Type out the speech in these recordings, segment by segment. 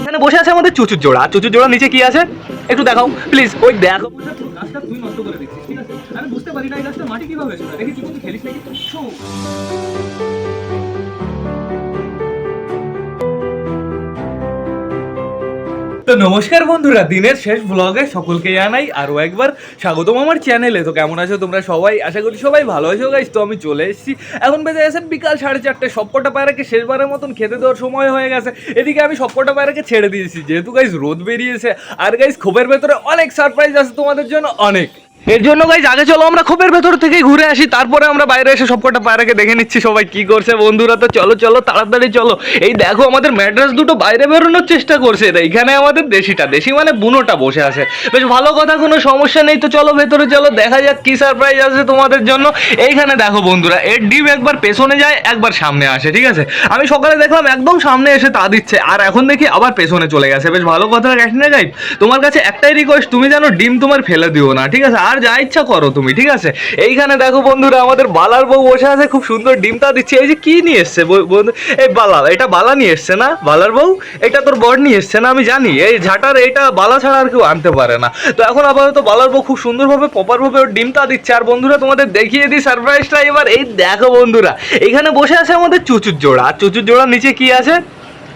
এখানে বসে আছে আমাদের চুচুর জোড়া। চুচুর জোড়া নিচে কি আছে? একটু দেখাও প্লিজ ওই দেখো। মাটি কীভাবে তো নমস্কার বন্ধুরা, দিনের শেষ ব্লগে সকলকে জানাই আরও একবার স্বাগতম আমার চ্যানেলে তো কেমন আছো তোমরা সবাই? আশা করি সবাই ভালো আছো গাইস তো আমি চলে এসেছি। এখন বেজে গেছে বিকাল সাড়ে চারটে, সবকটা পায়রাকে শেষবারের মতন খেতে দেওয়ার সময় হয়ে গেছে। এদিকে আমি সবকটা পায়রাকে ছেড়ে দিয়েছি, যেহেতু গাইস রোদ বেরিয়েছে। আর গাইস খোপের ভেতরে অনেক সারপ্রাইজ আছে তোমাদের জন্য, অনেক। এর জন্য গাইজ আগে চলো, আমরা খোপের ভেতর থেকে ঘুরে আসি, তারপরে আমরা বাইরে এসে সবকটা পায়রাকে দেখে নিচ্ছি, সবাই কি করছে, বন্ধুরা তো চলো চলো, তাড়াতাড়ি চলো। এই দেখো, আমাদের ম্যাড্রাস দুটো বাইরে বেরোনোর চেষ্টা করছে, এরা এইখানে আমাদের দেশিটা, দেশি মানে বুনোটা বসে আছে। বেশ ভালো কথা, কোনো সমস্যা নেই, তো চলো ভেতরে চলো, দেখা যাক কি সারপ্রাইজ আছে তোমাদের জন্য। এইখানে দেখো বন্ধুরা, এর ডিম একবার পেছনে যায়, একবার সামনে আসে, ঠিক আছে? আমি সকালে দেখলাম একদম সামনে এসে তা দিচ্ছে, আর এখন দেখি আবার পেছনে চলে গেছে। বেশ ভালো কথা ক্যাশনে যাই তোমার কাছে একটাই রিকোয়েস্ট তুমি যেন ডিম তোমার ফেলে দিও না, ঠিক আছে? আর যা ইচ্ছা করো তুমি, ঠিক আছে? এইখানে দেখো বন্ধুরা, আমাদের বালার বউ বসে আছে, খুব সুন্দর ডিমটা দিচ্ছে। এই যে কি নিয়ে এসছে বন্ধু? এই বালা এটা বালা নিয়ে এসছে না? বালার বউ? এটা তোর বর নিয়ে এসছে না? আমি জানি। এই ঝাঁটার, এটা বালা ছাড়া আর কেউ আনতে পারে না। তো এখন আপাতত বালার বউ খুব সুন্দরভাবে প্রপারভাবে ওর ডিমটা দিচ্ছে। আর বন্ধুরা, তোমাদের দেখিয়ে দিই সারপ্রাইজটা এবার। এই দেখো বন্ধুরা, এখানে বসে আছে আমাদের চুচুর জোড়া। আর চুচুর জোড়া নিচে কি আছে?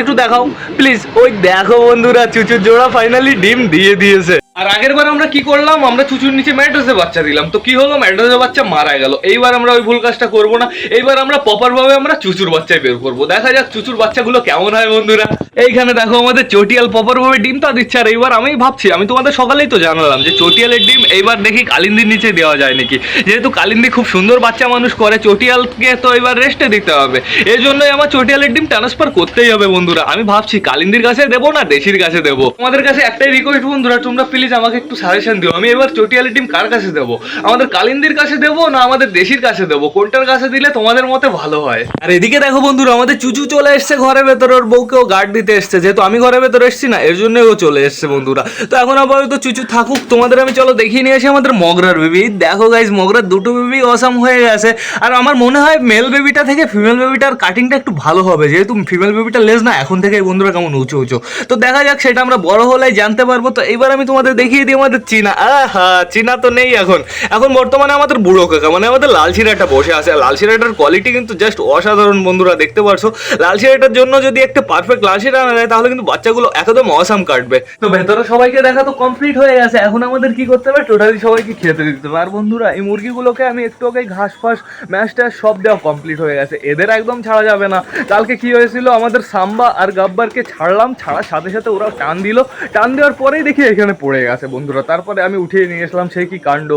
একটু দেখাও প্লিজ ওই দেখো বন্ধুরা, চুচুর জোড়া ফাইনালি ডিম দিয়ে দিয়েছে। আর আগের বার আমরা কি করলাম? আমরা চুচুর নিচে ম্যাড্রেসে বাচ্চা দিলাম। তো কি হলো? ম্যাড্রেসে বাচ্চা মারা গেল। এইবার আমরা ওই ভুল কাজটা করব না। এইবার আমরা প্রপার ভাবে আমরা চুচুর বাচ্চায় বের করব। দেখা যাক চুচুর বাচ্চাগুলো কেমন হয় বন্ধুরা। এইখানে দেখো আমাদের চটিয়াল প্রপার ভাবে ডিমটা দিচ্ছে। আর এইবার আমি ভাবছি, আমি তোমাদের সকালেই তো জানালাম যে চটিয়ালের ডিম এইবার দেখি কালিন্দির নিচে দেওয়া যায় নাকি। যেহেতু কালিন্দি খুব সুন্দর বাচ্চা মানুষ করে, চটিয়ালকে তো এবার রেস্টে দিতে হবে। এই জন্যই আমার চটিয়ালের ডিম ট্রান্সফার করতেই হবে বন্ধুরা। আমি ভাবছি কালিন্দির কাছে দেবো না দেশির কাছে দেবো? তোমাদের কাছে একটাই রিকোয়েস্ট বন্ধুরা, তোমরা প্লিজ আমাকে একটু সাজেশন দিও। আমি এবার চটিয়ালের ডিম কার কাছে দেবো? আমাদের কালিন্দির কাছে দেবো না আমাদের দেশির কাছে দেবো? কোনটার কাছে দিলে তোমাদের মতে ভালো হয়? আর এদিকে দেখো বন্ধুরা, আমাদের চুচু চলে এসছে ঘরের ভেতরে ওর বউকেও গার্ড দিতে এসছে। যেহেতু আমি ঘরের ভেতরে এসছি না, এর জন্য ও চলে এসছে বন্ধুরা। তো এখন আপাতত চুচু থাকুক, তোমাদের আমি চলো দেখিয়ে নিয়ে আসি আমাদের মগরার বেবি দেখো গাইজ মগরার দুটো বেবি অসাম হয়ে গেছে। আর আমার মনে হয় মেল বেবিটা থেকে ফিমেল বেবিটার কাটিংটা একটু ভালো হবে। যেহেতু ফিমেল বেবিটা লেজ না, এখন থেকে বন্ধুরা কেমন উঁচু উঁচু। তো দেখা যাক, সেটা আমরা বড় হলে জানতে পারব। তো এবার আমি তোমাদের দেখিয়ে দিই আমাদের চীনা। আহা, চীনা তো নেই এখন। এখন বর্তমানে আমাদের বুড়ো কাকা মানে আমাদের লাল শিরাটা বসে আছে। লাল শিরাটার কোয়ালিটি কিন্তু জাস্ট অসাধারণ বন্ধুরা, দেখতে পারছ? লাল শিরাটার জন্য যদি একটা পারফেক্ট লাল শিরা আনা যায়, তাহলে কিন্তু বাচ্চাগুলো একদম অসাম কাটবে। তো ভেতরে সবাইকে দেখা তো কমপ্লিট হয়ে গেছে। এখন আমাদের কি করতে হবে? টোটালি সবাইকে খেতে দিতে হবে। আর বন্ধুরা, এই মুরগিগুলোকে আমি একটু আগে ঘাস ফাস ম্যাশ ট্যাশ সব দেওয়া কমপ্লিট হয়ে গেছে। এদের একদম ছাড়া যাবে না। কালকে কি হয়েছিল? আমাদের সাম্বা আর গাব্বারকে ছাড়লাম। ছাড়ার সাথে সাথে ওরা টান দিল। টান দেওয়ার পরেই দেখি এখানে পড়ে গেছে বন্ধুরা। তারপরে আমি উঠিয়ে নিয়ে এসলাম সেই কি কাণ্ড।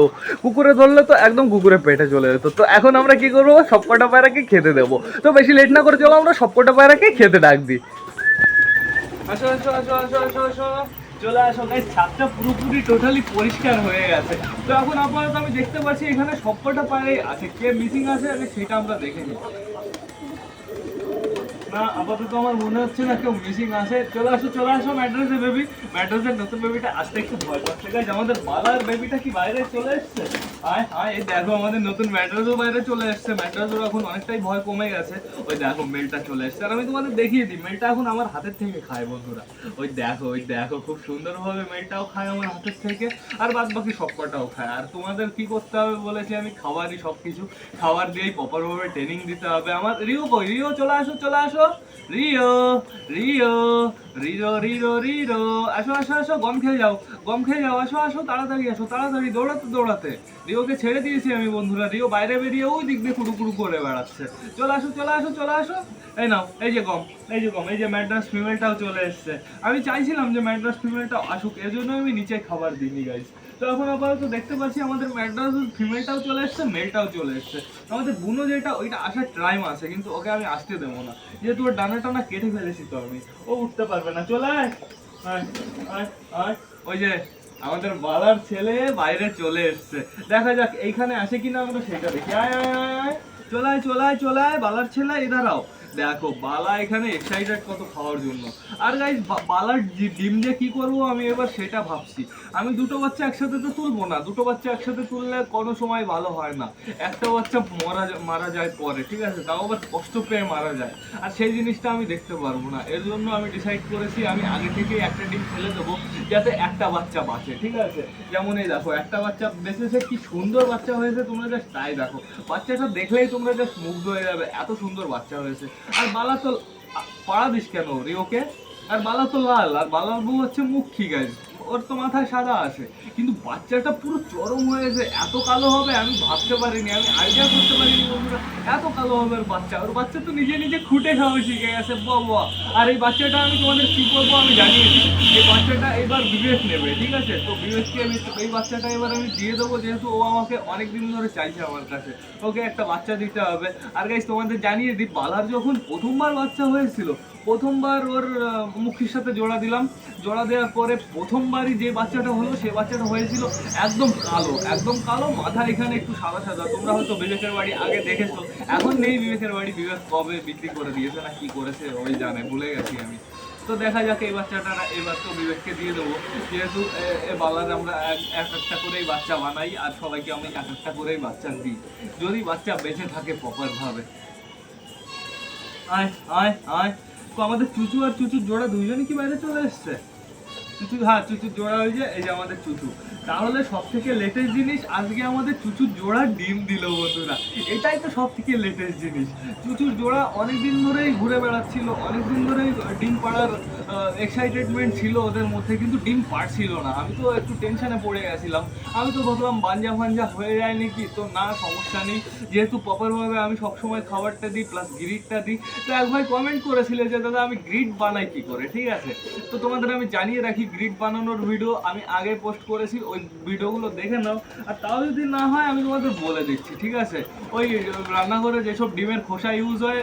কুকুরে ধরলে তো একদম কুকুরে পেটে চলে যেত। তো এখন আমরা কি করব? সবকটা পায়রাকে খেতে দেবো। তো বেশি লেট না করে চলো, আমরা সবকটা পায়রাকে খেতে ডাক দিই। চলে আসো। গাইস ছাদটা পুরোপুরি টোটালি পরিষ্কার হয়ে গেছে। তো এখন আপাতত আমি দেখতে পাচ্ছি এখানে সবকটা পায়ে আছে। কে মিসিং আছে সেটা আমরা দেখে নিই না আপাতত আমার মনে হচ্ছে না কেউ মিসিং আছে। চলে আসো চলে আসো ম্যাড্রেসের বেবি ম্যাড্রেসের নতুন বেবিটা আসতে একটু ভয় পাচ্ছে। গাইজ আমাদের বালার বেবিটা কি বাইরে চলে এসছে? আয় আয় এই দেখো আমাদের নতুন ম্যাড্রেসও বাইরে চলে এসছে। ম্যাড্রেসও এখন অনেকটাই ভয় কমে গেছে। ওই দেখো মেলটা চলে এসছে। আর আমি তোমাদের দেখিয়ে দিই মেলটা এখন আমার হাতের থেকে খায় বন্ধুরা। ওই দেখো ওই দেখো, খুব সুন্দরভাবে মেলটাও খায় আমার হাতের থেকে। আর বাদ বাকি সবকটাও খায়। আর তোমাদের কি করতে হবে বলেছি আমি, খাবারই সব কিছু খাবার দিয়েই প্রপারভাবে ট্রেনিং দিতে হবে আমার। রিও কই? রিও, চলে আসো চলে আসো। রিও রিও, রিরো রিরো রিরো। আসো আসো আসো, গম খেয়ে যাও, গম খেয়ে যাও। আসো আসো, তাড়াতাড়ি আসো, তাড়াতাড়ি দৌড়াতে দৌড়াতে। রিওকে ছেড়ে দিয়েছি আমি, বন্ধুরা। রিও বাইরে বেরিয়ে ওই দিক দিয়ে কুড়ু কুড়ু করে বেড়াচ্ছে। চলে আসো চলে আসো চলে আসো। এই নাও, এই যে গম, এই যে গম, এই যে ম্যাড্রাস ফিমেলটাও চলে এসছে। আমি চাইছিলাম যে ম্যাড্রাস ফিমেলটা আসুক এজন্য আমি নিচে খাবার দিইনি গাইস তো এখন আপাতত দেখতে পাচ্ছি আমাদের ম্যাড্রাস ফিমেলটাও চলে এসছে মেলটাও চলে এসছে। আমাদের বুনো যেটা ওইটা আসার টাইম আছে কিন্তু ওকে আমি আসতে দেবো না। যেহেতু ওর ডানা টানা কেটে ফেলেছি তো আমি। ও উঠতে পারবে না চলে আয়। আয়, আয়। ওই যে আমাদের বালার ছেলে বাইরে চলে এসছে। দেখা যাক এইখানে আসে কিনা আমরা সেটা দেখি। আয় আয় আয় আয় চলে আয় চলে আয় চলে আয় বালার ছেলে দাঁড়াও। দেখো, বালা এখানে এক্সাইটেড কত খাওয়ার জন্য। আর গাইজ বালার ডিম দিয়ে কি করব আমি এবার সেটা ভাবছি। আমি দুটো বাচ্চা একসাথে তো তুলবো না। দুটো বাচ্চা একসাথে তুললে কোনো সময় ভালো হয় না। একটা বাচ্চা মারা মারা যায় পরে, ঠিক আছে? তাও আবার কষ্ট পেয়ে মারা যায়। আর সেই জিনিসটা আমি দেখতে পারব না। এর জন্য আমি ডিসাইড করেছি, আমি আগে থেকেই একটা ডিম ফেলে দেবো, যাতে একটা বাচ্চা বাঁচে, ঠিক আছে? যেমন এই দেখো, একটা বাচ্চা বেঁচেছে, কি সুন্দর বাচ্চা হয়েছে তোমরা জাস্ট তাই দেখো। বাচ্চাটা দেখলেই তোমরা জাস্ট মুগ্ধ হয়ে যাবে, এত সুন্দর বাচ্চা হয়েছে। আর বালা তো পাড়া দিস কেন রে ওকে আর বালা তো লাল, আর বালার বউ হচ্ছে মুখী গাইজ ওর তো মাথায় সাদা আছে। কিন্তু বাচ্চাটা পুরো চরম হয়েছে এত কালো হবে, আমি ভাবতে পারিনি, আমি আইডিয়া করতে পারিনি বন্ধুরা। এত কালো হবে ওর বাচ্চা। ওর বাচ্চা তো নিজে নিজে খুঁটে খাওয়া শিখে গেছে, বাবা। আর এই বাচ্চাটা আমি তোমাদের কি করব আমি জানিয়ে দিই এই বাচ্চাটা এবার বিবেক নেবে, ঠিক আছে? তো বিবেককে আমি এই বাচ্চাটা এবার আমি দিয়ে দেবো, যেহেতু ও আমাকে অনেক দিন ধরে চাইছে আমার কাছে। ওকে একটা বাচ্চা দিতে হবে। আর গাইজ তোমাদের জানিয়ে দিই, বালার যখন প্রথমবার বাচ্চা হয়েছিল প্রথমবার ওর মুখির সাথে জোড়া দিলাম। জোড়া দেওয়ার পরে প্রথমবারই যে বাচ্চাটা হলো, সে বাচ্চাটা হয়েছিল একদম কালো একদম কালো মাথা এখানে একটু সাদা সাদা। তোমরা হয়তো বিবেকের বাড়ি আগে দেখেছ। এখন নেই বিবেকের বাড়ি, বিবেক কবে বিক্রি করে দিয়েছে না কি করেছে ওই জানে, ভুলে গেছি আমি। তো দেখা যাক এই বাচ্চাটা এবার তো বিবেককে দিয়ে দেবো। যেহেতু, এ- বালার আমরা এক- এক একটা করেই বাচ্চা বানাই, আর সবাইকে আমি এক একটা করেই বাচ্চা দিই। যদি বাচ্চা বেঁচে থাকে প্রপারভাবে আয় আয় আয়। আমাদের চুচু আর চুচুর জোড়া দুইজনই কি বাইরে চলে এসছে? চুচু হ্যাঁ চুচুর জোড়া হয়েছে, এই যে আমাদের চুচু। তাহলে সব থেকে লেটেস্ট জিনিস আজকে আমাদের চুচুর জোড়া ডিম দিল বন্ধুরা। এটাই তো সব থেকে লেটেস্ট জিনিস। চুচুর জোড়া অনেক দিন ধরেই ঘুরে বেড়াচ্ছিল অনেক দিন ধরেই ডিম পাড়ার এক্সাইটেডমেন্ট ছিল ওদের মধ্যে, কিন্তু ডিম পাড়ছিল না। আমি তো একটু টেনশনে পড়ে গেছিলাম। আমি তো ভাবলাম, বাঞ্জা ফাঞ্জা হয়ে যায় নাকি? তো না, সমস্যা নেই। যেহেতু প্রপারভাবে আমি সবসময় খাবারটা দিই প্লাস গ্রিডটা দিই, তো এক ভাই কমেন্ট করেছিল যে, দাদা, আমি গ্রিড বানাই কি করে? ঠিক আছে? তো তোমাদের আমি জানিয়ে রাখি গ্রিড বানানোর ভিডিও আমি আগে পোস্ট করেছি ওই ভিডিওগুলো দেখে নাও। আর তাও যদি না হয় আমি তোমাদের বলে দিচ্ছি ঠিক আছে? ওই রান্নাঘরে যেসব ডিমের খোসা ইউজ হয়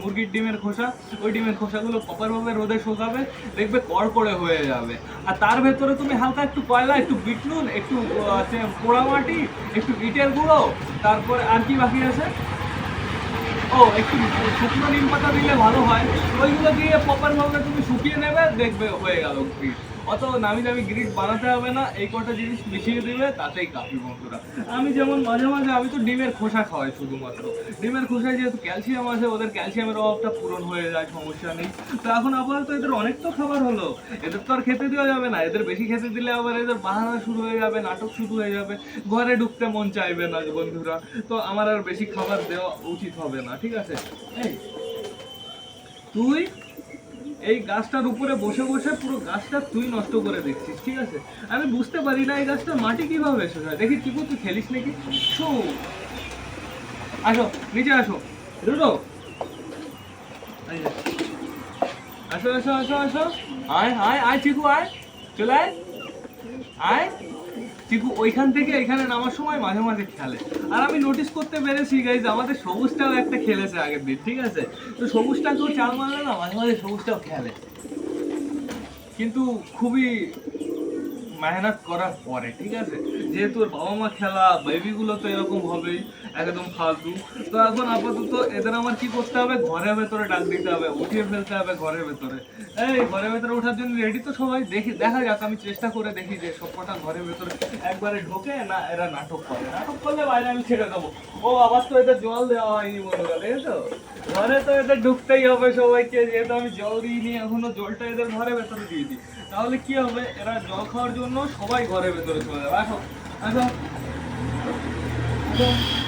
মুরগির ডিমের খোসা ওই ডিমের খোসাগুলো প্রপারভাবে রোদে শুকাবে দেখবে কড়কড়ে হয়ে যাবে। আর তার ভেতরে তুমি হালকা একটু কয়লা একটু বিট নুন একটু আহ, হচ্ছে পোড়া মাটি একটু ইটের গুঁড়ো তারপরে আর কি বাকি আছে? ও একটু শুকনো নিম পাতা দিলে ভালো হয়। ওইগুলো দিয়ে প্রপার ভাবে তুমি শুকিয়ে নেবে দেখবে হয়ে গেল গ্রিড অত নামি দামি গ্রিড বানাতে হবে না, এই কটা জিনিস মিশিয়ে দিবে তাতেই কাফি বন্ধুরা। আমি যেমন মাঝে মাঝে, আমি তো ডিমের খোসা খাওয়াই শুধুমাত্র। ডিমের খোসায় যেহেতু ক্যালসিয়াম আছে, ওদের ক্যালসিয়ামের অভাবটা পূরণ হয়ে যায়, সমস্যা নেই। তো এখন আপাতত এদের অনেক তো খাবার হলো। এদের তো আর খেতে দেওয়া যাবে না। এদের বেশি খেতে দিলে আবার এদের বাহানা শুরু হয়ে যাবে, নাটক শুরু হয়ে যাবে। ঘরে ঢুকতে মন চাইবে না বন্ধুরা। তো আমার আর বেশি খাবার দেওয়া উচিত হবে না, ঠিক আছে? তুই এই গাছটার উপরে বসে বসে পুরো গাছটা তুই নষ্ট করে দেখছিস ঠিক আছে? আমি বুঝতে পারি না এই গাছটা মাটি কীভাবে এসে যায় দেখি চিকু তুই খেলিস নাকি? শো। আসো, নিচে আসো। এই আসো আসো আসো আসো। আয় আয় আয় চিকু আয়। চলে আয়। আয়। চিকু ওইখান থেকে এখানে নামার সময় মাঝে মাঝে খেলে। আর আমি নোটিস করতে পেরেছি গাইজ আমাদের সবুজটাও একটা খেলেছে আগের দিন, ঠিক আছে? তো সবুজটা কেউ চাল মারলে না, মাঝে মাঝে সবুজটাও খেলে। কিন্তু খুবই মেহনত করার পরে, ঠিক আছে? যেহেতু ওর বাবা মা খেলা বেবিগুলো তো এরকম হবেই। একদম ফালতু। তো এখন আপাতত এদের আমার কি করতে হবে? ঘরের ভেতরে ডাক দিতে হবে, উঠিয়ে ফেলতে হবে ঘরের ভেতরে। এই ঘরের ভেতরে ওঠার জন্য রেডি তো সবাই। দেখি, দেখা যাক, আমি চেষ্টা করে দেখি যে সব কটা ঘরের ভেতরে একবারে ঢোকে না এরা নাটক করে। নাটক করলে বাইরে আমি ছেড়ে দেবো। ও, আবার তো এদের জল দেওয়া হয়নি বন্ধুরা, দেখেছ? ঘরে তো এদের ঢুকতেই হবে সবাইকে, যেহেতু আমি জল দিইনি, এখনও জলটা এদের ঘরের ভেতরে দিয়ে দিই। তাহলে কি হবে? এরা জল খাওয়ার জন্য সবাই ঘরের ভেতরে চলে যাবে। আসো আসো। আসো।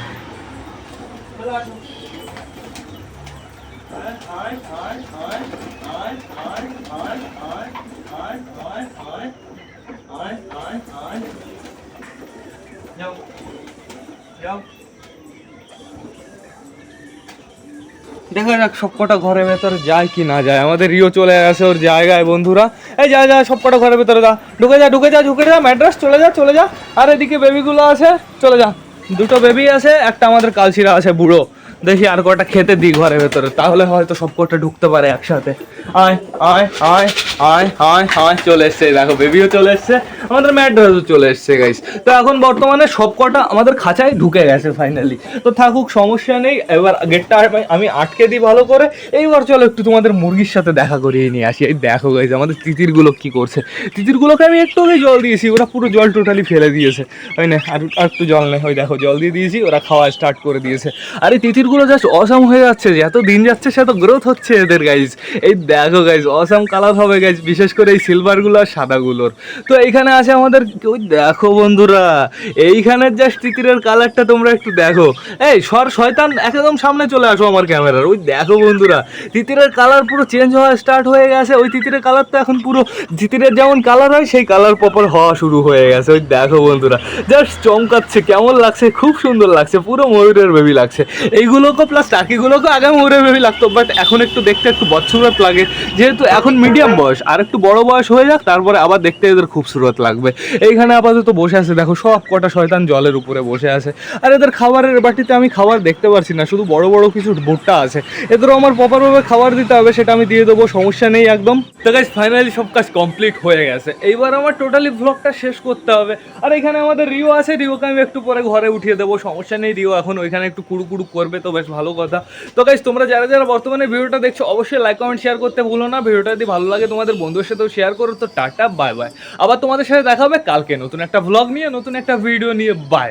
দেখা যাক সবকটা ঘরের ভেতরে যায় কি না যায়। আমাদের রিও চলে আসে ওর জায়গায়, বন্ধুরা। এই যা যা সবকটা ঘরের ভেতরে যা। ঢুকে যা ঢুকে যা ঢুকে যা, ম্যাড্রাস, চলে যা চলে যা। আর এদিকে বেবিগুলো আছে, চলে যা। দুটো বেবি আছে, একটা আমাদের কালশিরা আছে বুড়ো। দেখি আর কটা খেতে দিই ঘরের ভেতরে। তাহলে হয়তো সব কটা ঢুকতে পারে একসাথে। আয় আয় আয় আয় আয় আয়, চলে এসছে দেখো বেবিও চলে এসছে, আমাদের ম্যাট চলে এসছে গাইস তো এখন বর্তমানে সব কটা আমাদের খাঁচায় ঢুকে গেছে ফাইনালি তো থাকুক, সমস্যা নেই, এবার গেটটা আমি- আটকে দিই ভালো করে। এইবার চলো একটু তোমাদের মুরগির সাথে দেখা করিয়ে নিয়ে আসি। এই দেখো গাইস আমাদের তিতিরগুলো কি করছে। তিতিরগুলোকে আমি একটু আগে জল দিয়েছি, ওরা পুরো জল টোটালি ফেলে দিয়েছে। ওই না, আর আর একটু জল নেই ওই দেখো, জল দিয়ে দিয়েছি, ওরা খাওয়া স্টার্ট করে দিয়েছে। আর এই তিতিরগুলো জাস্ট অসাম হয়ে যাচ্ছে, যে এত দিন যাচ্ছে, সে তো গ্রোথ হচ্ছে এদের গাইজ এই দেখো গাইজ অসাম কালার হবে গাইজ বিশেষ করে এই সিলভারগুলো আর সাদাগুলোর তো এইখানে আছে আমাদের, ওই দেখো বন্ধুরা এইখানের জাস্ট তিতিরের কালারটা তোমরা একটু দেখো। এই, সর, শয়তান, একদম সামনে চলে আসো আমার ক্যামেরার ওই দেখো বন্ধুরা, তিতিরের কালার পুরো চেঞ্জ হওয়া স্টার্ট হয়ে গেছে। ওই তিতিরের কালার তো এখন পুরো, তিতিরের যেমন কালার হয়, সেই কালার প্রপার হওয়া শুরু হয়ে গেছে। ওই দেখো বন্ধুরা জাস্ট চমকাচ্ছে, কেমন লাগছে, খুব সুন্দর লাগছে, পুরো ময়ূরের বেবি লাগছে। এইগুলোকে প্লাস টাকিগুলোকে আগে ময়ূরের বেবি লাগতো বাট এখন একটু দেখতে একটু বচ্ছুরত লাগে। যেহেতু এখন মিডিয়াম বয়স, আর একটু বড় বয়স হয়ে যাক, তারপরে আবার দেখতে এদের খুবসুরত লাগবে। এইখানে আপাতত বসে আছে, দেখো সব কটা শয়তান জলের উপরে বসে আছে। আর এদের খাবারের বাটিতে আমি খাবার দেখতে পারছি না, শুধু বড় বড় কিছু ভুট্টা আছে। এদেরও আমার প্রপারভাবে খাবার দিতে হবে, সেটা আমি দিয়ে দেবো, সমস্যা নেই একদম। তো ফাইনালি সব কাজ কমপ্লিট হয়ে গেছে। এইবার আমার টোটালি ব্লগটা শেষ করতে হবে। আর এখানে আমাদের রিও আছে, রিওকে আমি একটু পরে ঘরে উঠিয়ে দেবো, সমস্যা নেই, রিও এখন ওইখানে একটু কুড়ু কুড়ু করবে, তো বেশ ভালো কথা। তো গাইজ তোমরা যারা যারা বর্তমানে ভিডিওটা দেখছ, অবশ্যই লাইক কমেন্ট শেয়ার করতে ভুলো না, ভিডিওটা যদি ভালো লাগে তোমাদের বন্ধুদের সাথেও শেয়ার করো, তো টাটা বাই বাই আবার তোমাদের সাথে দেখা হবে কালকে নতুন একটা ভ্লগ নিয়ে, নতুন একটা ভিডিও নিয়ে বাই